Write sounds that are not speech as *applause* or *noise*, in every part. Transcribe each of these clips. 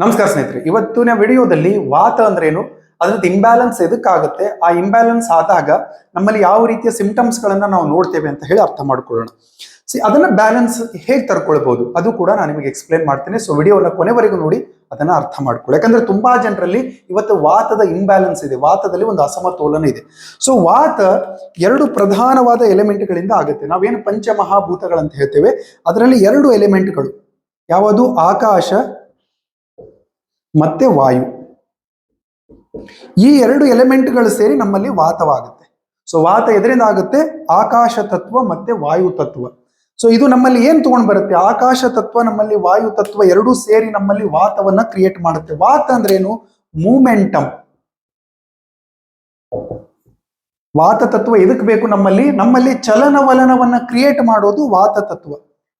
ನಮಸ್ಕಾರ ಸ್ನೇಹಿತರೆ ಇವತ್ತಿನ ವಿಡಿಯೋದಲ್ಲಿ ವಾತ ಅಂದ್ರೆ ಏನು ಅದ್ರದ್ದು ಇಂಬ್ಯಾಲೆನ್ಸ್ ಎದಕ್ಕಾಗುತ್ತೆ? ಆ ಇಂಬ್ಯಾಲೆನ್ಸ್ ಆದಾಗ ನಮ್ಮಲ್ಲಿ ಯಾವ ರೀತಿಯ ಸಿಂಪ್ಟಮ್ಸ್ ಗಳನ್ನ ನಾವು ನೋಡ್ತೇವೆ ಅಂತ ಹೇಳಿ ಅರ್ಥ ಮಾಡ್ಕೊಳ್ಳೋಣ. ಸಿ ಅದನ್ನ ಬ್ಯಾಲೆನ್ಸ್ ಹೇಗೆ ತರ್ಕೊಳ್ಬಹುದು ಅದು ಕೂಡ ನಾನು ನಿಮಗೆ ಎಕ್ಸ್ಪ್ಲೇನ್ ಮಾಡ್ತೇನೆ. ಸೊ ವಿಡಿಯೋನ ಕೊನೆವರೆಗೂ ನೋಡಿ, ಅದನ್ನ ಅರ್ಥ ಮಾಡ್ಕೊಳ್ಳಿ. ಯಾಕಂದ್ರೆ ತುಂಬಾ ಜನರಲ್ಲಿ ಇವತ್ತು ವಾತದ ಇಂಬ್ಯಾಲೆನ್ಸ್ ಇದೆ. ವಾತದಲ್ಲಿ ಒಂದು ಅಸಮತೋಲನ ಇದೆ. ಸೊ ವಾತ ಎರಡು ಪ್ರಧಾನವಾದ ಎಲಿಮೆಂಟ್ಗಳಿಂದ ಆಗುತ್ತೆ. ನಾವೇನು ಪಂಚಮಹಾಭೂತಗಳಂತ ಹೇಳ್ತೇವೆ. ಅದರಲ್ಲಿ ಎರಡು ಎಲಿಮೆಂಟ್ಗಳು ಯಾವುದು? ಆಕಾಶ ಮತ್ತೆ ವಾಯು. ಈ ಎರಡು ಎಲಿಮೆಂಟ್ಗಳು ಸೇರಿ ನಮ್ಮಲ್ಲಿ ವಾತವಾಗುತ್ತೆ. ಸೊ, ವಾತ ಎದರಿಂದ ಆಗುತ್ತೆ? ಆಕಾಶ ತತ್ವ ಮತ್ತೆ ವಾಯು ತತ್ವ. ಸೊ, ಇದು ನಮ್ಮಲ್ಲಿ ಏನ್ ತಗೊಂಡ್ ಬರುತ್ತೆ? ಆಕಾಶ ತತ್ವ, ನಮ್ಮಲ್ಲಿ ವಾಯು ತತ್ವ ಎರಡೂ ಸೇರಿ ನಮ್ಮಲ್ಲಿ ವಾತವನ್ನ ಕ್ರಿಯೇಟ್ ಮಾಡುತ್ತೆ. ವಾತ ಅಂದ್ರೇನು? ಮೂಮೆಂಟಮ್. ವಾತ ತತ್ವ ಎದಕ್ ಬೇಕು ನಮ್ಮಲ್ಲಿ? ನಮ್ಮಲ್ಲಿ ಚಲನವಲನವನ್ನ ಕ್ರಿಯೇಟ್ ಮಾಡೋದು ವಾತ ತತ್ವ.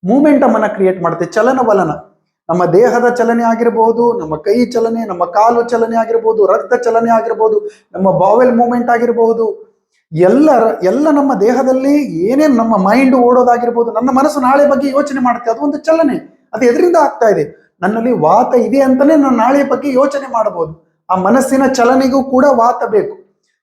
ಮೂಮೆಂಟಮ್ ಅನ್ನ ಕ್ರಿಯೇಟ್ ಮಾಡುತ್ತೆ, ಚಲನವಲನ. ನಮ್ಮ ದೇಹದ ಚಲನೆ ಆಗಿರಬಹುದು ನಮ್ಮ ಕೈ ಚಲನೆ, ನಮ್ಮ ಕಾಲು ಚಲನೆ ಆಗಿರಬಹುದು ರಕ್ತ ಚಲನೆ ಆಗಿರಬಹುದು ನಮ್ಮ ಬಾವೆಲ್ ಮೂಮೆಂಟ್ ಆಗಿರಬಹುದು ಎಲ್ಲ ಎಲ್ಲ ನಮ್ಮ ದೇಹದಲ್ಲಿ ಏನೇನು ನಮ್ಮ ಮೈಂಡ್ ಓಡೋದಾಗಿರ್ಬೋದು, ನನ್ನ ಮನಸ್ಸು ನಾಳೆ ಬಗ್ಗೆ ಯೋಚನೆ ಮಾಡುತ್ತೆ, ಅದು ಒಂದು ಚಲನೆ, ಅದು ಎದರಿಂದ ಆಗ್ತಾ ಇದೆ. ನನ್ನಲ್ಲಿ ವಾತ ಇದೆ ಅಂತಲೇ ನಾನು ನಾಳೆ ಬಗ್ಗೆ ಯೋಚನೆ ಮಾಡಬಹುದು. ಆ ಮನಸ್ಸಿನ ಚಲನೆಗೂ ಕೂಡ ವಾತ ಬೇಕು.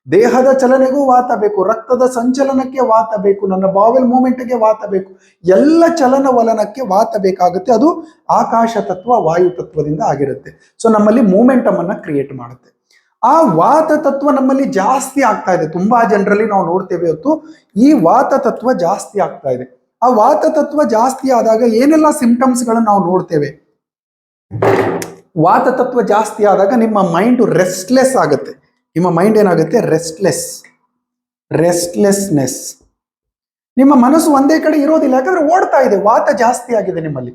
ದೇಹದ ಚಲನೆಗೂ ವಾತ ಬೇಕು, ರಕ್ತದ ಸಂಚಲನಕ್ಕೆ ವಾತ ಬೇಕು, ನನ್ನ ಬಾವೆಲ್ ಮೂಮೆಂಟ್ಗೆ ವಾತ ಬೇಕು, ಎಲ್ಲ ಚಲನವಲನಕ್ಕೆ ವಾತ ಬೇಕಾಗುತ್ತೆ. ಅದು ಆಕಾಶ ತತ್ವ, ವಾಯು ತತ್ವದಿಂದ ಆಗಿರುತ್ತೆ. ಸೊ ನಮ್ಮಲ್ಲಿ ಮೂಮೆಂಟಮ್ ಅನ್ನ ಕ್ರಿಯೇಟ್ ಮಾಡುತ್ತೆ. ಆ ವಾತ ತತ್ವ ನಮ್ಮಲ್ಲಿ ಜಾಸ್ತಿ ಆಗ್ತಾ ಇದೆ. ತುಂಬಾ ಜನರಲ್ಲಿ ನಾವು ನೋಡ್ತೇವೆ ಹೊತ್ತು, ಈ ವಾತ ತತ್ವ ಜಾಸ್ತಿ ಆಗ್ತಾ ಇದೆ. ಆ ವಾತ ತತ್ವ ಜಾಸ್ತಿ ಆದಾಗ ಏನೆಲ್ಲ ಸಿಂಪ್ಟಮ್ಸ್ಗಳನ್ನು ನಾವು ನೋಡ್ತೇವೆ? ವಾತ ತತ್ವ ಜಾಸ್ತಿ ಆದಾಗ ನಿಮ್ಮ ಮೈಂಡ್ ರೆಸ್ಟ್ಲೆಸ್ ಆಗುತ್ತೆ. ನಿಮ್ಮ ಮೈಂಡ್ ಏನಾಗುತ್ತೆ? ರೆಸ್ಟ್ಲೆಸ್ ರೆಸ್ಟ್ಲೆಸ್ನೆಸ್ ನಿಮ್ಮ ಮನಸ್ಸು ಒಂದೇ ಕಡೆ ಇರೋದಿಲ್ಲ, ಯಾಕಂದ್ರೆ ಓಡ್ತಾ ಇದೆ, ವಾತ ಜಾಸ್ತಿ ಆಗಿದೆ ನಿಮ್ಮಲ್ಲಿ.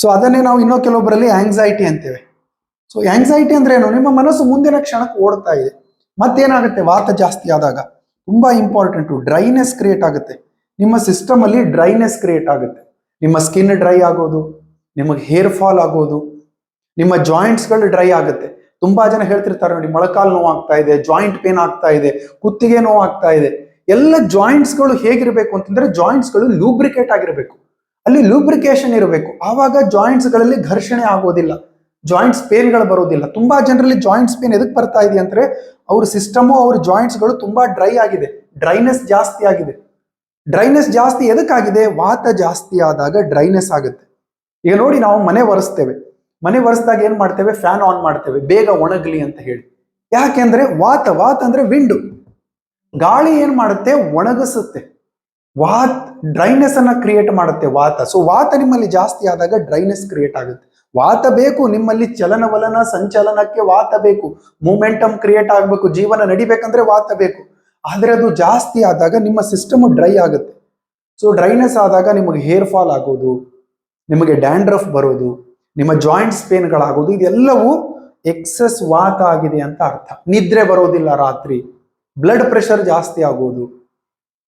ಸೊ ಅದನ್ನೇ ನಾವು ಇನ್ನೂ ಕೆಲವೊಬ್ಬರಲ್ಲಿ ಆಂಗ್ಸೈಟಿ ಅಂತೇವೆ. ಸೊ ಆಂಗ್ಸೈಟಿ ಅಂದ್ರೆ ಏನು? ನಿಮ್ಮ ಮನಸ್ಸು ಮುಂದಿನ ಕ್ಷಣಕ್ಕೆ ಓಡ್ತಾ ಇದೆ. ಮತ್ತೇನಾಗುತ್ತೆ? ವಾತ ಜಾಸ್ತಿ ಆದಾಗ. ತುಂಬಾ ಇಂಪಾರ್ಟೆಂಟು ಡ್ರೈನೆಸ್ ಕ್ರಿಯೇಟ್ ಆಗುತ್ತೆ. ನಿಮ್ಮ ಸಿಸ್ಟಮ್ ಅಲ್ಲಿ ಡ್ರೈನೆಸ್ ಕ್ರಿಯೇಟ್ ಆಗುತ್ತೆ. ನಿಮ್ಮ ಸ್ಕಿನ್ ಡ್ರೈ ಆಗೋದು, ನಿಮಗೆ ಹೇರ್ ಫಾಲ್ ಆಗೋದು, ನಿಮ್ಮ ಜಾಯಿಂಟ್ಸ್ಗಳು ಡ್ರೈ ಆಗುತ್ತೆ. ತುಂಬಾ ಜನ ಹೇಳ್ತಿರ್ತಾರೆ ನೋಡಿ, ಮೊಳಕಾಲು ನೋವು ಆಗ್ತಾ ಇದೆ ಜಾಯಿಂಟ್ ಪೇನ್ ಆಗ್ತಾ ಇದೆ, ಕುತ್ತಿಗೆ ನೋವು ಆಗ್ತಾ ಇದೆ. ಎಲ್ಲ ಜಾಯಿಂಟ್ಸ್ಗಳು ಹೇಗಿರಬೇಕು ಅಂತಂದ್ರೆ ಜಾಯಿಂಟ್ಸ್ಗಳು ಲೂಬ್ರಿಕೇಟ್ ಆಗಿರಬೇಕು. ಅಲ್ಲಿ ಲೂಬ್ರಿಕೇಶನ್ ಇರಬೇಕು. ಆವಾಗ ಜಾಯಿಂಟ್ಸ್ಗಳಲ್ಲಿ ಘರ್ಷಣೆ ಆಗೋದಿಲ್ಲ. ಜಾಯಿಂಟ್ಸ್ ಪೇನ್ಗಳು ಬರೋದಿಲ್ಲ. ತುಂಬಾ ಜನರಲ್ಲಿ ಜಾಯಿಂಟ್ಸ್ ಪೇನ್ ಎದಕ್ ಬರ್ತಾ ಇದೆ ಅಂದ್ರೆ ಅವ್ರ ಸಿಸ್ಟಮು ಅವ್ರ ಜಾಯಿಂಟ್ಸ್ಗಳು ತುಂಬಾ ಡ್ರೈ ಆಗಿದೆ. ಡ್ರೈನೆಸ್ ಜಾಸ್ತಿ ಆಗಿದೆ. ಡ್ರೈನೆಸ್ ಜಾಸ್ತಿ ಎದಕ್ಕಾಗಿದೆ ವಾತ ಜಾಸ್ತಿ ಆದಾಗ ಡ್ರೈನೆಸ್ ಆಗುತ್ತೆ. ಈಗ ನೋಡಿ ನಾವು ಮನೆ ಒರೆಸ್ತೇವೆ. ಮನೆ ಒರೆಸಿದಾಗ ಏನು ಮಾಡ್ತೇವೆ? ಫ್ಯಾನ್ ಆನ್ ಮಾಡ್ತೇವೆ. ಬೇಗ ಒಣಗಲಿ ಅಂತ ಹೇಳಿ. ಯಾಕೆಂದ್ರೆ ವಾತ ವಾತ ಅಂದ್ರೆ ವಿಂಡು ಗಾಳಿ ಏನ್ ಮಾಡುತ್ತೆ? ಒಣಗಿಸುತ್ತೆ. ವಾತ್ ಡ್ರೈನೆಸ್ ಅನ್ನ ಕ್ರಿಯೇಟ್ ಮಾಡುತ್ತೆ ವಾತ. ಸೊ ವಾತ ನಿಮ್ಮಲ್ಲಿ ಜಾಸ್ತಿ ಆದಾಗ ಡ್ರೈನೆಸ್ ಕ್ರಿಯೇಟ್ ಆಗುತ್ತೆ. ವಾತ ಬೇಕು, ನಿಮ್ಮಲ್ಲಿ ಚಲನವಲನ ಸಂಚಲನಕ್ಕೆ ವಾತ ಬೇಕು. ಮೂಮೆಂಟಮ್ ಕ್ರಿಯೇಟ್ ಆಗಬೇಕು. ಜೀವನ ನಡಿಬೇಕಂದ್ರೆ ವಾತ ಬೇಕು. ಆದರೆ ಅದು ಜಾಸ್ತಿ ಆದಾಗ ನಿಮ್ಮ ಸಿಸ್ಟಮ್ ಡ್ರೈ ಆಗುತ್ತೆ. ಸೊ ಡ್ರೈನೆಸ್ ಆದಾಗ ನಿಮಗೆ ಹೇರ್ ಫಾಲ್ ಆಗೋದು, ನಿಮಗೆ ಡ್ಯಾಂಡ್ರಫ್ ಬರೋದು ನಿಮ್ಮ ಜಾಯಿಂಟ್ಸ್ ಪೇನ್ಗಳಾಗೋದು ಇದೆಲ್ಲವೂ ಎಕ್ಸಸ್ ವಾತ ಆಗಿದೆ ಅಂತ ಅರ್ಥ. ನಿದ್ರೆ ಬರೋದಿಲ್ಲ ರಾತ್ರಿ ಬ್ಲಡ್ ಪ್ರೆಷರ್ ಜಾಸ್ತಿ ಆಗೋದು.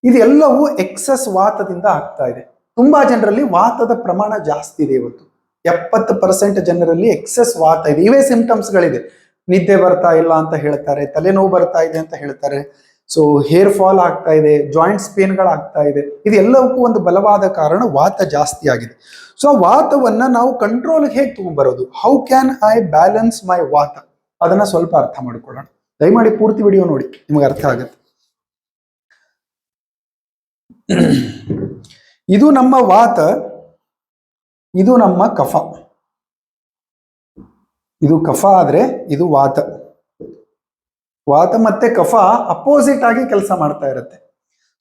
ಇದೆಲ್ಲವೂ ಎಕ್ಸಸ್ ವಾತದಿಂದ ಆಗ್ತಾ ಇದೆ. ತುಂಬಾ ಜನರಲ್ಲಿ ವಾತದ ಪ್ರಮಾಣ ಜಾಸ್ತಿ ಇದೆ ಇವತ್ತು. ಎಪ್ಪತ್ತು ಪರ್ಸೆಂಟ್ ಜನರಲ್ಲಿ ಎಕ್ಸಸ್ ವಾತ ಇದೆ. ಇವೇ ಸಿಂಪ್ಟಮ್ಸ್ಗಳಿದೆ ನಿದ್ದೆ ಬರ್ತಾ ಇಲ್ಲ ಅಂತ ಹೇಳ್ತಾರೆ, ತಲೆನೋವು ಬರ್ತಾ ಇದೆ ಅಂತ ಹೇಳ್ತಾರೆ. ಸೊ ಹೇರ್ ಫಾಲ್ ಆಗ್ತಾ ಇದೆ ಜಾಯಿಂಟ್ಸ್ ಪೇನ್ಗಳಾಗ್ತಾ ಇದೆ, ಇದೆಲ್ಲವಕ್ಕೂ ಒಂದು ಬಲವಾದ ಕಾರಣ ವಾತ ಜಾಸ್ತಿ ಆಗಿದೆ. ಸೊ ವಾತವನ್ನ ನಾವು ಕಂಟ್ರೋಲ್ ಹೇಗೆ ತಗೊಂಡ್ಬರೋದು? How can I balance my vata? ಅದನ್ನ ಸ್ವಲ್ಪ ಅರ್ಥ ಮಾಡ್ಕೊಳ್ಳೋಣ. ದಯಮಾಡಿ ಪೂರ್ತಿ ವಿಡಿಯೋ ನೋಡಿ, ನಿಮಗೆ ಅರ್ಥ ಆಗುತ್ತೆ. *clears throat* ಇದು ನಮ್ಮ ವಾತ, ಇದು ನಮ್ಮ ಕಫ. ಇದು ಕಫ ಆದ್ರೆ ಇದು ವಾತ. ವಾತ ಮತ್ತೆ ಕಫ ಅಪೋಸಿಟ್ ಆಗಿ ಕೆಲಸ ಮಾಡ್ತಾ ಇರುತ್ತೆ.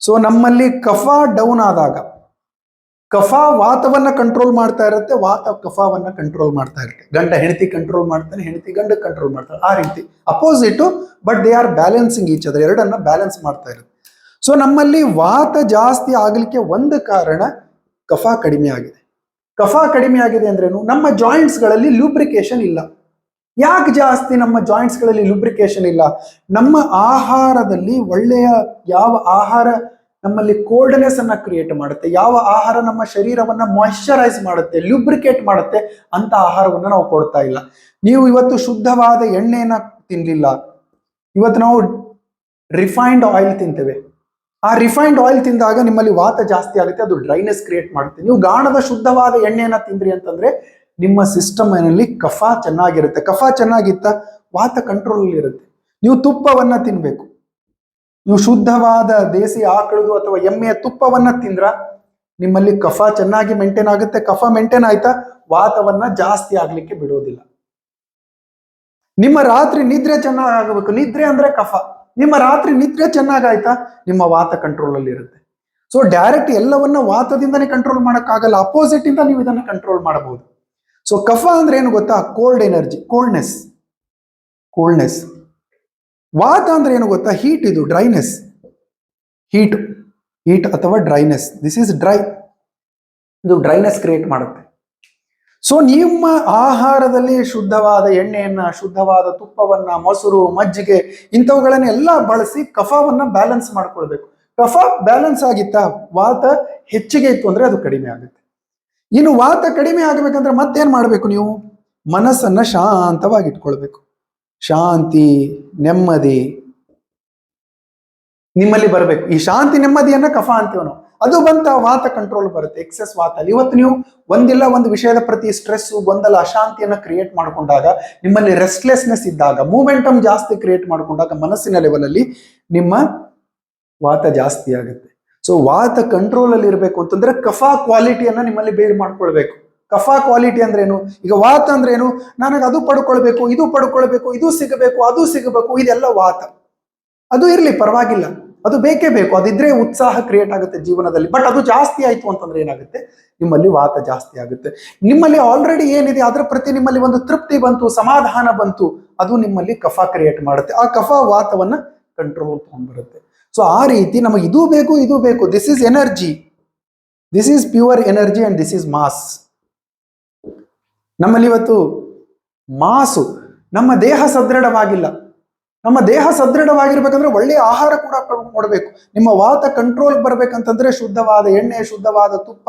ಸೊ ನಮ್ಮಲ್ಲಿ ಕಫ ಡೌನ್ ಆದಾಗ, ಕಫ ವಾತವನ್ನ ಕಂಟ್ರೋಲ್ ಮಾಡ್ತಾ ಇರುತ್ತೆ, ವಾತ ಕಫವನ್ನ ಕಂಟ್ರೋಲ್ ಮಾಡ್ತಾ ಇರುತ್ತೆ. ಗಂಡ ಹೆಂಡತಿ ಕಂಟ್ರೋಲ್ ಮಾಡ್ತಾನೆ, ಹೆಂಡತಿ ಗಂಡ ಕಂಟ್ರೋಲ್ ಮಾಡ್ತಾರೆ ಆ ರೀತಿ opposite but they are balancing each ಅದರ ಎರಡನ್ನ ಬ್ಯಾಲೆನ್ಸ್ ಮಾಡ್ತಾ ಇರುತ್ತೆ. ಸೊ ನಮ್ಮಲ್ಲಿ ವಾತ ಜಾಸ್ತಿ ಆಗಲಿಕ್ಕೆ ಒಂದು ಕಾರಣ ಕಫ ಕಡಿಮೆ ಆಗಿದೆ. ಕಫ ಕಡಿಮೆ ಆಗಿದೆ ಅಂದ್ರೇನು? ನಮ್ಮ ಜಾಯಿಂಟ್ಸ್ಗಳಲ್ಲಿ ಲೂಬ್ರಿಕೇಶನ್ ಇಲ್ಲ. ಯಾಕೆ ಜಾಸ್ತಿ ನಮ್ಮ ಜಾಯಿಂಟ್ಸ್ಗಳಲ್ಲಿ ಲುಬ್ರಿಕೇಶನ್ ಇಲ್ಲ? ನಮ್ಮ ಆಹಾರದಲ್ಲಿ ಒಳ್ಳೆಯ ಯಾವ ಆಹಾರ ನಮ್ಮಲ್ಲಿ ಕೋಲ್ಡ್ನೆಸ್ ಅನ್ನ ಕ್ರಿಯೇಟ್ ಮಾಡುತ್ತೆ? ಯಾವ ಆಹಾರ ನಮ್ಮ ಶರೀರವನ್ನ ಮಾಯಿಶ್ಚರೈಸ್ ಮಾಡುತ್ತೆ ಲ್ಯೂಬ್ರಿಕೇಟ್ ಮಾಡುತ್ತೆ? ಅಂತ ಆಹಾರವನ್ನ ನಾವು ಕೊಡ್ತಾ ಇಲ್ಲ. ನೀವು ಇವತ್ತು ಶುದ್ಧವಾದ ಎಣ್ಣೆಯನ್ನ ತಿನ್ಲಿಲ್ಲ. ಇವತ್ತು ನಾವು ರಿಫೈನ್ಡ್ ಆಯಿಲ್ ತಿಂತೇವೆ. ಆ ರಿಫೈನ್ಡ್ ಆಯಿಲ್ ತಿಂದಾಗ ನಿಮ್ಮಲ್ಲಿ ವಾತ ಜಾಸ್ತಿ ಆಗುತ್ತೆ, ಅದು ಡ್ರೈನೆಸ್ ಕ್ರಿಯೇಟ್ ಮಾಡುತ್ತೆ. ನೀವು ಗಾಣದ ಶುದ್ಧವಾದ ಎಣ್ಣೆಯನ್ನ ತಿಂದ್ರಿ ಅಂತಂದ್ರೆ ನಿಮ್ಮ ಸಿಸ್ಟಮ್ನಲ್ಲಿ ಕಫ ಚೆನ್ನಾಗಿರುತ್ತೆ. ಕಫ ಚೆನ್ನಾಗಿತ್ತ ವಾತ ಕಂಟ್ರೋಲ್ ಇರುತ್ತೆ. ನೀವು ತುಪ್ಪವನ್ನ ತಿನ್ಬೇಕು. ನೀವು ಶುದ್ಧವಾದ ದೇಸಿ ಆಕಳದು ಅಥವಾ ಎಮ್ಮೆಯ ತುಪ್ಪವನ್ನ ತಿಂದ್ರ ನಿಮ್ಮಲ್ಲಿ ಕಫ ಚೆನ್ನಾಗಿ ಮೇಂಟೈನ್ ಆಗುತ್ತೆ. ಕಫ ಮೇಂಟೈನ್ ಆಯ್ತಾ? ವಾತವನ್ನ ಜಾಸ್ತಿ ಆಗ್ಲಿಕ್ಕೆ ಬಿಡೋದಿಲ್ಲ. ನಿಮ್ಮ ರಾತ್ರಿ ನಿದ್ರೆ ಚೆನ್ನಾಗಿ ಆಗಬೇಕು. ನಿದ್ರೆ ಅಂದ್ರೆ ಕಫ. ನಿಮ್ಮ ರಾತ್ರಿ ನಿದ್ರೆ ಚೆನ್ನಾಗಾಯ್ತಾ ನಿಮ್ಮ ವಾತ ಕಂಟ್ರೋಲ್ ಅಲ್ಲಿ ಇರುತ್ತೆ. ಸೊ ಡೈರೆಕ್ಟ್ ಎಲ್ಲವನ್ನ ವಾತದಿಂದನೇ ಕಂಟ್ರೋಲ್ ಮಾಡೋಕ್ಕಾಗಲ್ಲ. ಅಪೋಸಿಟ್ ಇಂದ ನೀವು ಇದನ್ನ ಕಂಟ್ರೋಲ್ ಮಾಡಬಹುದು. ಸೊ ಕಫ ಅಂದ್ರೆ ಏನು ಗೊತ್ತಾ? ಕೋಲ್ಡ್ ಎನರ್ಜಿ ಕೋಲ್ಡ್ನೆಸ್ ಕೋಲ್ಡ್ನೆಸ್ ವಾತ ಅಂದ್ರೆ ಏನು ಗೊತ್ತಾ? ಹೀಟ್ ಇದು ಡ್ರೈನೆಸ್ ಹೀಟ್ ಹೀಟ್ ಅಥವಾ ಡ್ರೈನೆಸ್ ದಿಸ್ ಈಸ್ ಡ್ರೈ ಇದು ಡ್ರೈನೆಸ್ ಕ್ರಿಯೇಟ್ ಮಾಡುತ್ತೆ. ಸೊ ನಿಮ್ಮ ಆಹಾರದಲ್ಲಿ ಶುದ್ಧವಾದ ಎಣ್ಣೆಯನ್ನ, ಶುದ್ಧವಾದ ತುಪ್ಪವನ್ನ, ಮೊಸರು, ಮಜ್ಜಿಗೆ ಇಂಥವುಗಳನ್ನೆಲ್ಲ ಬಳಸಿ ಕಫವನ್ನ ಬ್ಯಾಲೆನ್ಸ್ ಮಾಡ್ಕೊಳ್ಬೇಕು. ಕಫ ಬ್ಯಾಲೆನ್ಸ್ ಆಗಿತ್ತಾ? ವಾತ ಹೆಚ್ಚಿಗೆ ಇತ್ತು ಅಂದ್ರೆ ಅದು ಕಡಿಮೆ ಆಗುತ್ತೆ. ಇನ್ನು ವಾತ ಕಡಿಮೆ ಆಗಬೇಕಂದ್ರೆ ಮತ್ತೇನು ಮಾಡಬೇಕು ನೀವು? ಮನಸ್ಸನ್ನ ಶಾಂತವಾಗಿ ಇಟ್ಕೊಳ್ಬೇಕು ಶಾಂತಿ, ನೆಮ್ಮದಿ. ನಿಮ್ಮಲ್ಲಿ ಬರಬೇಕು. ಈ ಶಾಂತಿ, ನೆಮ್ಮದಿಯನ್ನ ಕಫ ಅಂತೀವಿ ನಾವು ಅದು ಬಂತ ವಾತ ಕಂಟ್ರೋಲ್ ಬರುತ್ತೆ. ಎಕ್ಸೆಸ್ ವಾತ ಅಲ್ಲಿ ಇವತ್ತು ನೀವು ಒಂದಿಲ್ಲ ಒಂದು ವಿಷಯದ ಪ್ರತಿ ಸ್ಟ್ರೆಸ್ ಗೊಂದಲ, ಅಶಾಂತಿಯನ್ನ ಕ್ರಿಯೇಟ್ ಮಾಡ್ಕೊಂಡಾಗ, ನಿಮ್ಮಲ್ಲಿ ರೆಸ್ಟ್ಲೆಸ್ನೆಸ್ ಇದ್ದಾಗ ಮೂಮೆಂಟಮ್ ಜಾಸ್ತಿ ಕ್ರಿಯೇಟ್ ಮಾಡ್ಕೊಂಡಾಗ ಮನಸ್ಸಿನ ಲೆವೆಲಲ್ಲಿ ನಿಮ್ಮ ವಾತ ಜಾಸ್ತಿ ಆಗುತ್ತೆ. ಸೊ ವಾತ ಕಂಟ್ರೋಲ್ ಅಲ್ಲಿ ಇರಬೇಕು ಅಂತಂದ್ರೆ ಕಫ ಕ್ವಾಲಿಟಿಯನ್ನ ನಿಮ್ಮಲ್ಲಿ ಬೇರ್ ಮಾಡ್ಕೊಳ್ಬೇಕು. ಕಫ ಕ್ವಾಲಿಟಿ ಅಂದ್ರೆ ಏನು? ಈಗ ವಾತ ಅಂದ್ರೆ ಏನು? ನನಗೆ ಅದು ಪಡ್ಕೊಳ್ಬೇಕು, ಇದು ಪಡ್ಕೊಳ್ಬೇಕು, ಇದು ಸಿಗಬೇಕು, ಅದು ಸಿಗಬೇಕು, ಇದೆಲ್ಲ ವಾತ. ಅದು ಇರಲಿ, ಪರವಾಗಿಲ್ಲ. ಅದು ಬೇಕೇ ಬೇಕು. ಅದಿದ್ರೆ ಉತ್ಸಾಹ ಕ್ರಿಯೇಟ್ ಆಗುತ್ತೆ ಜೀವನದಲ್ಲಿ. ಬಟ್ ಅದು ಜಾಸ್ತಿ ಆಯ್ತು ಅಂತಂದ್ರೆ ಏನಾಗುತ್ತೆ? ನಿಮ್ಮಲ್ಲಿ ವಾತ ಜಾಸ್ತಿ ಆಗುತ್ತೆ. ನಿಮ್ಮಲ್ಲಿ ಆಲ್ರೆಡಿ ಏನಿದೆ, ಅದರ ಪ್ರತಿ ನಿಮ್ಮಲ್ಲಿ ಒಂದು ತೃಪ್ತಿ ಬಂತು, ಸಮಾಧಾನ ಬಂತು, ಅದು ನಿಮ್ಮಲ್ಲಿ ಕಫ ಕ್ರಿಯೇಟ್ ಮಾಡುತ್ತೆ. ಆ ಕಫ ವಾತವನ್ನ ಕಂಟ್ರೋಲ್ ತಗೊಂಡ್ಬರುತ್ತೆ. ಸೊ ಆ ರೀತಿ ನಮಗೆ ಇದು ಬೇಕು ಇದು ಬೇಕು. This is energy this is pure energy and this is mass ನಮ್ಮಲ್ಲಿ ಇವತ್ತು ಮಾಸು. ನಮ್ಮ ದೇಹ ಸದೃಢವಾಗಿಲ್ಲ. ನಮ್ಮ ದೇಹ ಸದೃಢವಾಗಿರ್ಬೇಕಂದ್ರೆ ಒಳ್ಳೆಯ ಆಹಾರ ಕೂಡ ಕೊಡಬೇಕು. ನಿಮ್ಮ ವಾತ ಕಂಟ್ರೋಲ್ ಬರ್ಬೇಕಂತಂದ್ರೆ ಶುದ್ಧವಾದ ಎಣ್ಣೆ, ಶುದ್ಧವಾದ ತುಪ್ಪ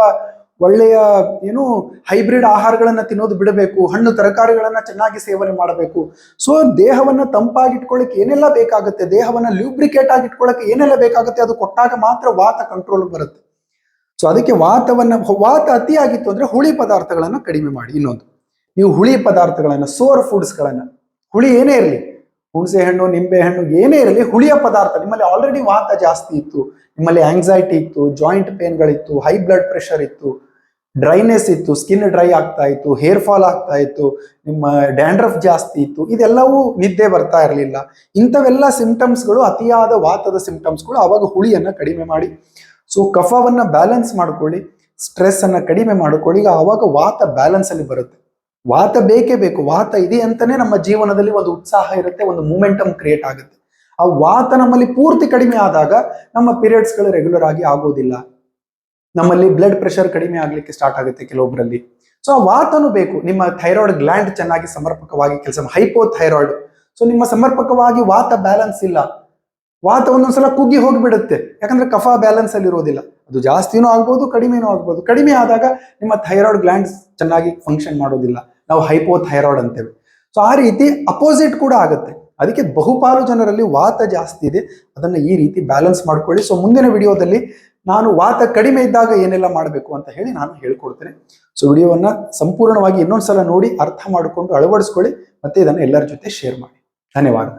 ಒಳ್ಳೆಯ ಏನು ಹೈಬ್ರಿಡ್ ಆಹಾರಗಳನ್ನ ತಿನ್ನೋದು ಬಿಡಬೇಕು, ಹಣ್ಣು ತರಕಾರಿಗಳನ್ನ ಚೆನ್ನಾಗಿ ಸೇವನೆ ಮಾಡಬೇಕು. ಸೊ ದೇಹವನ್ನ ತಂಪಾಗಿಟ್ಕೊಳ್ಳಿಕ್ಕೆ ಏನೆಲ್ಲ ಬೇಕಾಗುತ್ತೆ? ದೇಹವನ್ನ ಲ್ಯೂಬ್ರಿಕೇಟ್ ಆಗಿ ಇಟ್ಕೊಳಕ್ಕೆ ಏನೆಲ್ಲ ಬೇಕಾಗುತ್ತೆ? ಅದು ಕೊಟ್ಟಾಗ ಮಾತ್ರ ವಾತ ಕಂಟ್ರೋಲ್ ಬರುತ್ತೆ. ಸೊ ಅದಕ್ಕೆ ವಾತವನ್ನ, ವಾತ ಅತಿಯಾಗಿತ್ತು ಅಂದ್ರೆ ಹುಳಿ ಪದಾರ್ಥಗಳನ್ನ ಕಡಿಮೆ ಮಾಡಿ ಇನ್ನೊಂದು. ನೀವು ಹುಳಿ ಪದಾರ್ಥಗಳನ್ನ, ಸೋರ್ ಫುಡ್ಸ್ಗಳನ್ನು ಹುಳಿ ಏನೇ ಇರಲಿ, ಹುಣಸೆ ಹಣ್ಣು, ನಿಂಬೆ ಹಣ್ಣು ಏನೇ ಇರಲಿ, ಹುಳಿಯ ಪದಾರ್ಥ, ನಿಮ್ಮಲ್ಲಿ ಆಲ್ರೆಡಿ ವಾತ ಜಾಸ್ತಿ ಇತ್ತು. ನಿಮ್ಮಲ್ಲಿ ಆಂಗ್ಸೈಟಿ ಇತ್ತು ಜಾಯಿಂಟ್ ಪೇನ್ಗಳಿತ್ತು ಹೈ ಬ್ಲಡ್ ಪ್ರೆಷರ್ ಇತ್ತು. ಡ್ರೈನೆಸ್ ಇತ್ತು ಸ್ಕಿನ್ ಡ್ರೈ ಆಗ್ತಾ ಇತ್ತು ಹೇರ್ ಫಾಲ್ ಆಗ್ತಾ ಇತ್ತು, ನಿಮ್ಮ ಡ್ಯಾಂಡ್ರಫ್ ಜಾಸ್ತಿ ಇತ್ತು, ಇದೆಲ್ಲವೂ ನಿದ್ದೆ ಬರ್ತಾ ಇರಲಿಲ್ಲ. ಇಂಥವೆಲ್ಲ ಸಿಂಪ್ಟಮ್ಸ್ಗಳು ಅತಿಯಾದ ವಾತದ ಸಿಂಪ್ಟಮ್ಸ್ಗಳು ಅವಾಗ ಹುಳಿಯನ್ನ ಕಡಿಮೆ ಮಾಡಿ. ಸೊ ಕಫವನ್ನ ಬ್ಯಾಲೆನ್ಸ್ ಮಾಡ್ಕೊಳ್ಳಿ ಸ್ಟ್ರೆಸ್ ಅನ್ನ ಕಡಿಮೆ ಮಾಡ್ಕೊಳ್ಳಿ, ಈಗ ಅವಾಗ ವಾತ ಬ್ಯಾಲೆನ್ಸ್ ಅಲ್ಲಿ ಬರುತ್ತೆ. ವಾತ ಬೇಕೇ ಬೇಕು, ವಾತ ಇದೆ ಅಂತಲೇ ನಮ್ಮ ಜೀವನದಲ್ಲಿ ಒಂದು ಉತ್ಸಾಹ ಇರುತ್ತೆ, ಒಂದು ಮೂಮೆಂಟಮ್ ಕ್ರಿಯೇಟ್ ಆಗುತ್ತೆ. ಆ ವಾತ ನಮ್ಮಲ್ಲಿ ಪೂರ್ತಿ ಕಡಿಮೆ ಆದಾಗ ನಮ್ಮ ಪೀರಿಯಡ್ಸ್ಗಳು ರೆಗ್ಯುಲರ್ ಆಗಿ ಆಗೋದಿಲ್ಲ. ನಮ್ಮಲ್ಲಿ ಬ್ಲಡ್ ಪ್ರೆಷರ್ ಕಡಿಮೆ ಆಗಲಿಕ್ಕೆ ಸ್ಟಾರ್ಟ್ ಆಗುತ್ತೆ ಕೆಲವೊಬ್ಬರಲ್ಲಿ ಸೊ ಆ ವಾತನೂ ಬೇಕು. ನಿಮ್ಮ ಥೈರಾಯ್ಡ್ ಗ್ಲ್ಯಾಂಡ್ ಚೆನ್ನಾಗಿ ಸಮರ್ಪಕವಾಗಿ ಕೆಲಸ ಹೈಪೋ ಥೈರಾಯ್ಡ್ ಸೊ ನಿಮ್ಮ ಸಮರ್ಪಕವಾಗಿ ವಾತ ಬ್ಯಾಲೆನ್ಸ್ ಇಲ್ಲ. ವಾತ ಒಂದೊಂದ್ಸಲ ಕುಗ್ಗಿ ಹೋಗಿಬಿಡುತ್ತೆ. ಯಾಕಂದ್ರೆ ಕಫ ಬ್ಯಾಲೆನ್ಸ್ ಅಲ್ಲಿ ಇರೋದಿಲ್ಲ. ಅದು ಜಾಸ್ತಿನೂ ಆಗ್ಬೋದು, ಕಡಿಮೆನೂ ಆಗ್ಬೋದು. ಕಡಿಮೆ ಆದಾಗ ನಿಮ್ಮ ಥೈರಾಯ್ಡ್ ಗ್ಲ್ಯಾಂಡ್ಸ್ ಚೆನ್ನಾಗಿ ಫಂಕ್ಷನ್ ಮಾಡೋದಿಲ್ಲ. ನಾವು ಹೈಪೋ ಥೈರಾಯ್ಡ್ ಅಂತೇವೆ. ಸೊ ಆ ರೀತಿ ಅಪೋಸಿಟ್ ಕೂಡ ಆಗುತ್ತೆ. ಅದಕ್ಕೆ ಬಹುಪಾಲು ಜನರಲ್ಲಿ ವಾತ ಜಾಸ್ತಿ ಇದೆ. ಅದನ್ನು ಈ ರೀತಿ ಬ್ಯಾಲೆನ್ಸ್ ಮಾಡ್ಕೊಳ್ಳಿ. ಸೊ ಮುಂದಿನ ವಿಡಿಯೋದಲ್ಲಿ ನಾನು ವಾತ ಕಡಿಮೆ ಇದ್ದಾಗ ಏನೆಲ್ಲ ಮಾಡಬೇಕು ಅಂತ ಹೇಳಿ ನಾನು ಹೇಳ್ಕೊಡ್ತೇನೆ. ಸೊ ವಿಡಿಯೋವನ್ನ ಸಂಪೂರ್ಣವಾಗಿ ಇನ್ನೊಂದ್ಸಲ ನೋಡಿ ಅರ್ಥ ಮಾಡಿಕೊಂಡು ಅಳವಡಿಸ್ಕೊಳ್ಳಿ ಮತ್ತೆ ಇದನ್ನು ಎಲ್ಲರ ಜೊತೆ ಶೇರ್ ಮಾಡಿ. ಧನ್ಯವಾದ